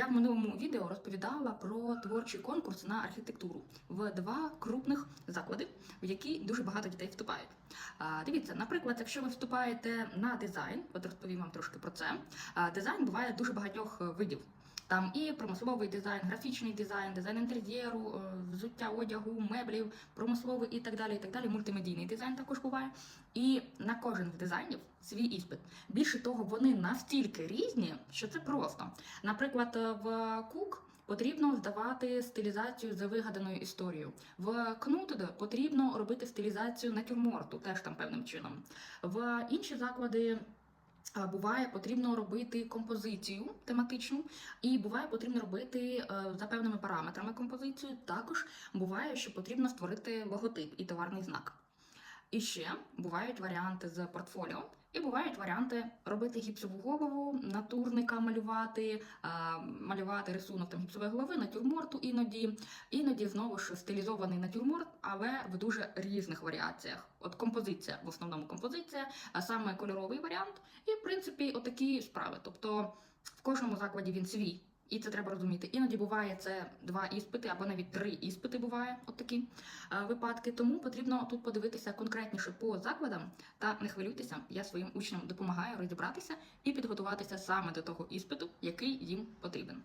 Я в минулому відео розповідала про творчий конкурс на архітектуру в два крупних заклади, в які дуже багато дітей вступають. Дивіться, наприклад, якщо ви вступаєте на дизайн, от розповім вам трошки про це. Дизайн буває дуже багатьох е, видів. Там і промисловий дизайн, графічний дизайн, дизайн інтер'єру, е, взуття одягу, меблів, промисловий і так далі. І так далі. Мультимедійний дизайн також буває. І на кожен з дизайнів свій іспит. Більше того, вони настільки різні, що це просто. Наприклад, е, в Кук потрібно здавати стилізацію за вигаданою історією. В Кнутеде потрібно робити стилізацію натюрморту, теж там певним чином. В інші заклади. А, Буває потрібно робити композицію тематичну, і буває потрібно робити е, за певними параметрами композицію. Також буває, що потрібно створити логотип і товарний знак. І ще бувають варіанти з портфоліо, і бувають варіанти робити гіпсову голову, натурника малювати, малювати рисунок там гіпсової голови, натюрморту іноді. Іноді знову ж стилізований натюрморт, але в дуже різних варіаціях. От композиція, в основному композиція, а саме кольоровий варіант. І в принципі, отакі справи. Тобто в кожному закладі він свій. І це треба розуміти. Іноді буває це два іспити або навіть три іспити буває от такі е, випадки. Тому потрібно тут подивитися конкретніше по закладам та не хвилюйтеся. Я своїм учням допомагаю розібратися і підготуватися саме до того іспиту, який їм потрібен.